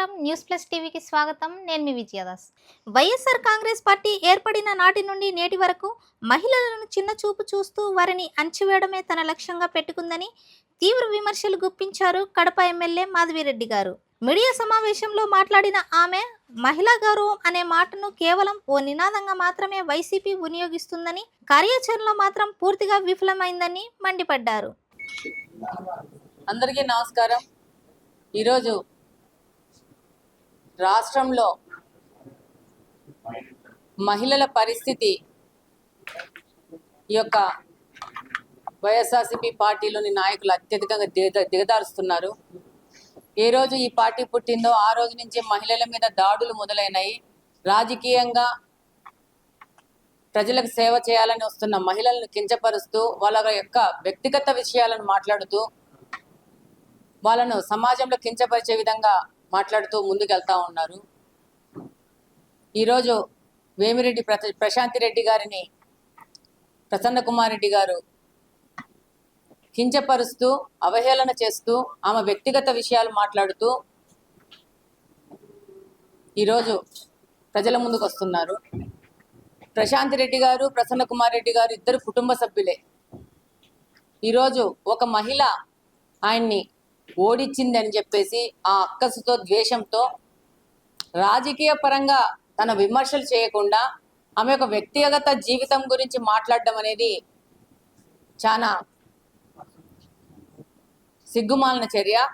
నమస్కారం. News plus టీవీకి స్వాగతం. నేను మీ విజయదాస్. వైఎస్ఆర్ కాంగ్రెస్ పార్టీ ఏర్పడిన నాటి నుండి నేటి వరకు మహిళలను చిన్న చూపు చూస్తూ వారిని అణచివేయడమే తన లక్ష్యంగా పెట్టుకుందని తీవ్ర విమర్శలు గుప్పించారు కడప ఎమ్మెల్యే మాధవిరెడ్డి గారు. మీడియా సమావేశంలో మాట్లాడిన ఆమె మహిళా గౌరవం అనే మాటను కేవలం ఓ నినాదంగా మాత్రమే వైసీపీ వినియోగిస్తుందని కార్యాచరణలో మాత్రం పూర్తిగా విఫలమైందని మండిపడ్డారు. అందరికీ నమస్కారం. ఈరోజు రాష్ట్రంలో మహిళల పరిస్థితి ఈ యొక్క వైఎస్ఆర్సీపీ పార్టీలోని నాయకులు అత్యధికంగా దిగ దిగదారుస్తున్నారు. ఏ రోజు ఈ పార్టీ పుట్టిందో ఆ రోజు నుంచి మహిళల మీద దాడులు మొదలైనాయి. రాజకీయంగా ప్రజలకు సేవ చేయాలని వస్తున్న మహిళలను కించపరుస్తూ వాళ్ళ యొక్క వ్యక్తిగత విషయాలను మాట్లాడుతూ వాళ్ళను సమాజంలో కించపరిచే విధంగా మాట్లాడుతూ ముందుకెళ్తా ఉన్నారు. ఈరోజు వేమిరెడ్డి ప్ర ప్రశాంతి రెడ్డి గారిని ప్రసన్న కుమార్ రెడ్డి గారు కించపరుస్తూ అవహేళన చేస్తూ ఆమె వ్యక్తిగత విషయాలు మాట్లాడుతూ ఈరోజు ప్రజల ముందుకు వస్తున్నారు. ప్రశాంతి రెడ్డి గారు ప్రసన్న కుమార్ రెడ్డి గారు ఇద్దరు కుటుంబ సభ్యులే. ఈరోజు ఒక మహిళ ఆయన్ని ఓడిచ్చిందని చెప్పేసి ఆ అక్కసుతో ద్వేషంతో రాజకీయ పరంగా తన విమర్శలు చేయకుండా ఆమె యొక్క వ్యక్తిగత జీవితం గురించి మాట్లాడడం అనేది చాలా సిగ్గుమాలిన చర్య.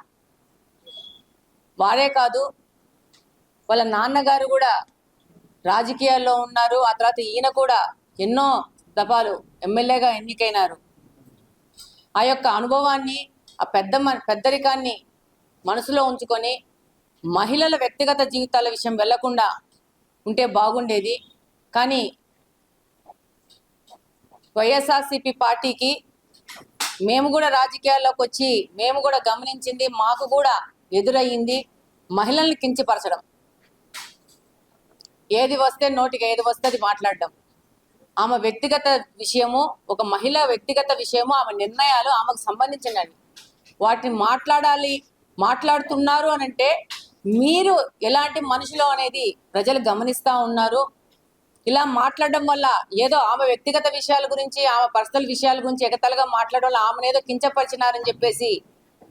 వారే కాదు వాళ్ళ నాన్నగారు కూడా రాజకీయాల్లో ఉన్నారు. ఆ తర్వాత ఈయన కూడా ఎన్నో దఫాలు ఎమ్మెల్యేగా ఎన్నికైనారు. ఆ యొక్క అనుభవాన్ని ఆ పెద్ద మ- పెద్దరికాన్ని మనసులో ఉంచుకొని మహిళల వ్యక్తిగత జీవితాల విషయం వెళ్ళకుండా ఉంటే బాగుండేది. కానీ వైఎస్ఆర్సిపి పార్టీకి మేము కూడా రాజకీయాల్లోకి వచ్చి మేము కూడా గమనించింది మాకు కూడా ఎదురయ్యింది మహిళల్ని కించపరచడం. ఏది వస్తే నోటికి ఏది వస్తే అది మాట్లాడడం. ఆమె వ్యక్తిగత విషయము ఒక మహిళ వ్యక్తిగత విషయము ఆమె నిర్ణయాలు ఆమెకు సంబంధించినవి. వాటిని మాట్లాడాలి మాట్లాడుతున్నారు అని అంటే మీరు ఎలాంటి మనుషులు అనేది ప్రజలు గమనిస్తా ఉన్నారు. ఇలా మాట్లాడడం వల్ల ఏదో ఆమె వ్యక్తిగత విషయాల గురించి ఆమె పర్సనల్ విషయాల గురించి ఎగతలుగా మాట్లాడడం వల్ల ఆమెను ఏదో కించపరిచినారని చెప్పేసి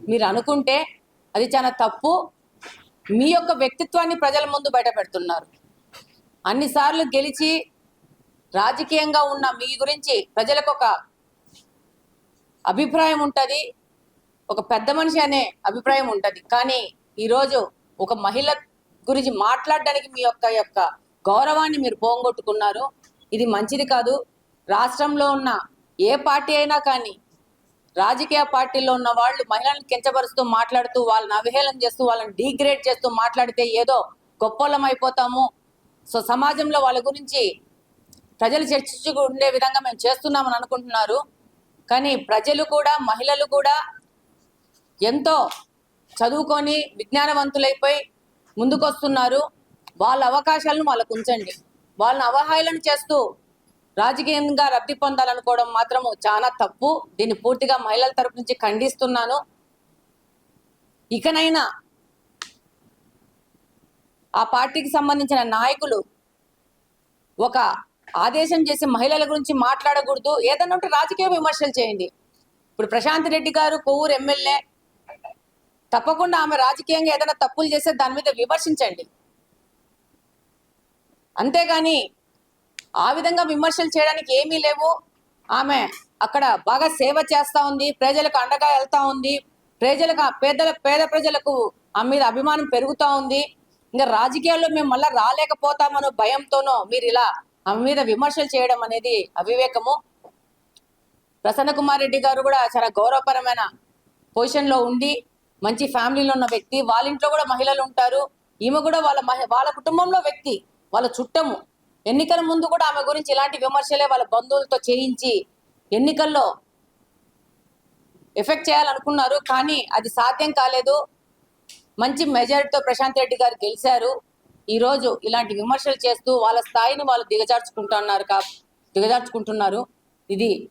మీరు అనుకుంటే అది చాలా తప్పు. మీ యొక్క వ్యక్తిత్వాన్ని ప్రజల ముందు బయట పెడుతున్నారు అన్నిసార్లు గెలిచి రాజకీయంగా ఉన్న మీ గురించి ప్రజలకు ఒక అభిప్రాయం ఉంటుంది. ఒక పెద్ద మనిషి అనే అభిప్రాయం ఉంటుంది. కానీ ఈరోజు ఒక మహిళ గురించి మాట్లాడడానికి మీ యొక్క యొక్క గౌరవాన్ని మీరు పోగొట్టుకున్నారు. ఇది మంచిది కాదు. రాష్ట్రంలో ఉన్న ఏ పార్టీ అయినా కానీ రాజకీయ పార్టీలో ఉన్న వాళ్ళు మహిళలను కించపరుస్తూ మాట్లాడుతూ వాళ్ళని అవహేళన చేస్తూ వాళ్ళని డీగ్రేడ్ చేస్తూ మాట్లాడితే ఏదో గొప్పలం అయిపోతాము. సో సమాజంలో వాళ్ళ గురించి ప్రజలు చర్చించుకుండే విధంగా మేము చేస్తున్నామని అనుకుంటున్నారు. కానీ ప్రజలు కూడా మహిళలు కూడా ఎంతో చదువుకొని విజ్ఞానవంతులైపోయి ముందుకొస్తున్నారు. వాళ్ళ అవకాశాలను వాళ్ళకు ఉంచండి. వాళ్ళని అవహేళన చేస్తూ రాజకీయంగా లబ్ధి పొందాలనుకోవడం మాత్రము చాలా తప్పు. దీన్ని పూర్తిగా మహిళల తరపు నుంచి ఖండిస్తున్నాను. ఇకనైనా ఆ పార్టీకి సంబంధించిన నాయకులు ఒక ఆదేశం చేసి మహిళల గురించి మాట్లాడకూడదు. ఏదన్నా ఉంటే రాజకీయ విమర్శలు చేయండి. ఇప్పుడు ప్రశాంత్ రెడ్డి గారు కొవ్వూరు ఎమ్మెల్యే తప్పకుండా ఆమె రాజకీయంగా ఏదైనా తప్పులు చేస్తే దాని మీద విమర్శించండి. అంతేగాని ఆ విధంగా విమర్శలు చేయడానికి ఏమీ లేవు. ఆమె అక్కడ బాగా సేవ చేస్తా ఉంది ప్రజలకు అండగా వెళ్తా ఉంది ప్రజలకు పేదల పేద ప్రజలకు ఆమె మీద అభిమానం పెరుగుతా ఉంది. ఇంకా రాజకీయాల్లో మేము మళ్ళీ రాలేకపోతామనో భయంతోనో మీరు ఇలా ఆమె మీద విమర్శలు చేయడం అనేది అవివేకము. ప్రసన్న కుమార్ రెడ్డి గారు కూడా చాలా గౌరవపరమైన పొజిషన్లో ఉండి మంచి ఫ్యామిలీలో ఉన్న వ్యక్తి వాళ్ళ ఇంట్లో కూడా మహిళలు ఉంటారు. ఈమె కూడా వాళ్ళ మహి- వాళ్ళ కుటుంబంలో వ్యక్తి వాళ్ళ చుట్టము. ఎన్నికల ముందు కూడా ఆమె గురించి ఇలాంటి విమర్శలే వాళ్ళ బంధువులతో చేయించి ఎన్నికల్లో ఎఫెక్ట్ చేయాలనుకున్నారు. కానీ అది సాధ్యం కాలేదు. మంచి మెజారిటీతో ప్రశాంత్ రెడ్డి గారు గెలిచారు. ఈ రోజు ఇలాంటి విమర్శలు చేస్తూ వాళ్ళ స్థాయిని వాళ్ళు దిగజార్చుకుంటున్నారు కా దిగజార్చుకుంటున్నారు. ఇది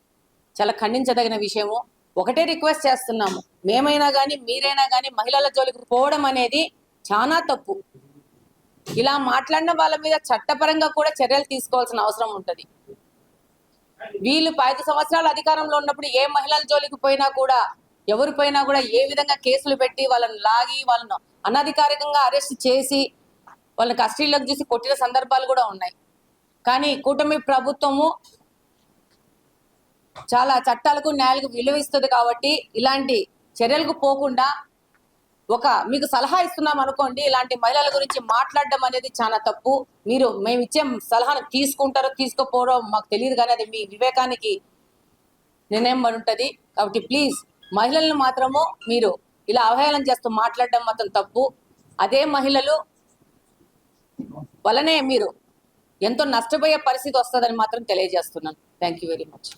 చాలా ఖండించదగిన విషయము. ఒకటే రిక్వెస్ట్ చేస్తున్నాము. మేమైనా కానీ మీరైనా కానీ మహిళల జోలికి పోవడం అనేది చాలా తప్పు. ఇలా మాట్లాడిన వాళ్ళ మీద చట్టపరంగా కూడా చర్యలు తీసుకోవాల్సిన అవసరం ఉంటుంది. వీళ్ళు ఐదు సంవత్సరాల అధికారంలో ఉన్నప్పుడు ఏ మహిళల జోలికి పోయినా కూడా ఎవరిపోయినా కూడా ఏ విధంగా కేసులు పెట్టి వాళ్ళని లాగి వాళ్ళను అనధికారికంగా అరెస్ట్ చేసి వాళ్ళని కస్టడీలోకి చూసి కొట్టిన సందర్భాలు కూడా ఉన్నాయి. కానీ కూటమి ప్రభుత్వము చాలా చట్టాలకు న్యాయాలకు విలువ ఇస్తుంది కాబట్టి ఇలాంటి చర్యలకు పోకుండా ఒక మీకు సలహా ఇస్తున్నాం అనుకోండి ఇలాంటి మహిళల గురించి మాట్లాడడం అనేది చాలా తప్పు. మీరు మేము ఇచ్చే సలహాను తీసుకుంటారో తీసుకోపోరో మాకు తెలియదు కానీ అది మీ వివేకానికి నిర్ణయం పడి ఉంటుంది. కాబట్టి ప్లీజ్ మహిళలను మాత్రము మీరు ఇలా అవహేళన చేస్తూ మాట్లాడడం మాత్రం తప్పు. అదే మహిళలు వలనే మీరు ఎంతో నష్టపోయే పరిస్థితి వస్తుందని మాత్రం తెలియజేస్తున్నాను. Thank you very much